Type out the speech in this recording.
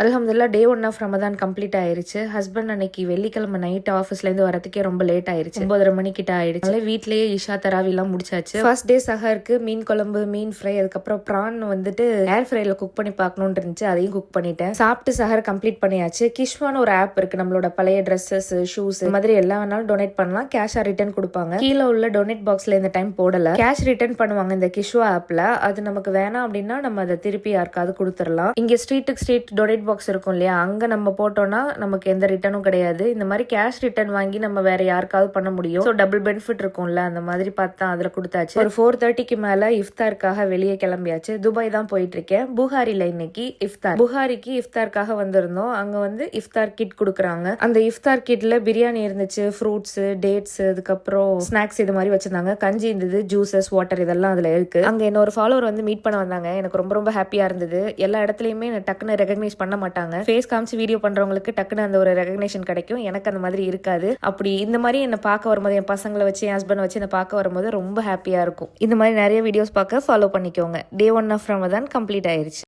அலமதுல்லா day one of Ramadan complete ஆயிருச்சு. Husband அன்னைக்கு வெள்ளிக்கிழமை நைட் ஆஃபீஸ்லேருந்து வரதுக்கே ரொம்ப லேட் ஆயிருச்சு. ஒன்பதரை மணிக்கிட்ட ஆயிடுச்சு. அதனால வீட்லயே இஷா தராவிலாம் முடிச்சாச்சு. ஃபர்ஸ்ட் டே சஹருக்கு மீன் குழம்பு மீன் ஃப்ரை அதுக்கப்புறம் ப்ரான் வந்துட்டு ஏர் ஃப்ரைல குக் பண்ணி பார்க்கணும்னு இருந்துச்சு. அதையும் குக் பண்ணிட்டேன். சாப்பிட்டு சஹர் கம்ப்ளீட் பண்ணியாச்சு. கிஷ்வான் ஒரு ஆப் இருக்கு. நம்மளோட பழைய ட்ரெஸ்ஸஸ் ஷூஸ் இந்த மாதிரி எல்லா வேணாலும் டொனேட் பண்ணலாம். கேஷா ரிட்டர்ன் கொடுப்பாங்க. கீழே உள்ள டொனேட் பாக்ஸ்ல இந்த டைம் போடல. கேஷ் ரிட்டர்ன் பண்ணுவாங்க இந்த கிஷ்வா ஆப்ல அது நமக்கு வேணாம் அப்படின்னா நம்ம அதை திருப்பி யாருக்காவது கொடுத்துடலாம். இங்க ஸ்ட்ரீட்டுக்கு ஸ்ட்ரீட் டொனேட் பாக்ஸ் இருக்கும் இல்லையா? அங்கே நம்ம போட்டோம்னா நமக்கு எந்த ரிட்டர்னும் கிடையாது. இந்த மாதிரி கேஷ் ரிட்டர்ன் வாங்கி நம்ம வேற யாருக்காவது பண்ண முடியும். ஸோ டபுள் பெனிஃபிட் இருக்கும்ல அந்த மாதிரி பார்த்தா அதில் கொடுத்தாச்சு. ஒரு ஃபோர் தேர்ட்டிக்கு மேலே இஃப்தாருக்காக வெளியே கிளம்பியாச்சு. துபாய் தான் போயிட்டு இருக்கேன் புகாரில இன்னைக்கு இஃப்தார். புகாரிக்கு இஃப்தாருக்காக வந்திருந்தோம். அங்கே வந்து இஃப்தார் கிட் கொடுக்குறாங்க. அந்த இஃப்தார் கிட்ல பிரியாணி இருந்துச்சு ஃப்ரூட்ஸ் டேட்ஸ் அதுக்கப்புறம் ஸ்நாக்ஸ் இது மாதிரி வச்சிருந்தாங்க. கஞ்சி இருந்தது ஜூசஸ் வாட்டர் இதெல்லாம் அதில் இருக்கு. அங்கே என்னோட ஃபாலோவர் வந்து மீட் பண்ண வந்தாங்க. எனக்கு ரொம்ப ரொம்ப ஹாப்பியாக இருந்தது. எல்லா இடத்துலையுமே டக்குன்னு ரெகக்னைஸ் பண்ண மாட்டாங்க. ஃபேஸ் காமிச்சு வீடியோ பண்றவங்களுக்கு டக்குன்னு அந்த ஒரு ரெகக்னேஷன் கிடைக்கும். எனக்கு அந்த மாதிரி இருக்காது. அப்படி இந்த மாதிரி என்ன பார்க்க வரும்போது என் பசங்களை வச்சு என் ஹஸ்பண்ட் வச்சு என்ன பார்க்க வரும்போது ரொம்ப ஹாப்பியா இருக்கும். இந்த மாதிரி நிறைய வீடியோஸ் பார்க்க ஃபாலோ பண்ணிக்கோங்க. Day one of Ramadan complete ஆயிருச்சு.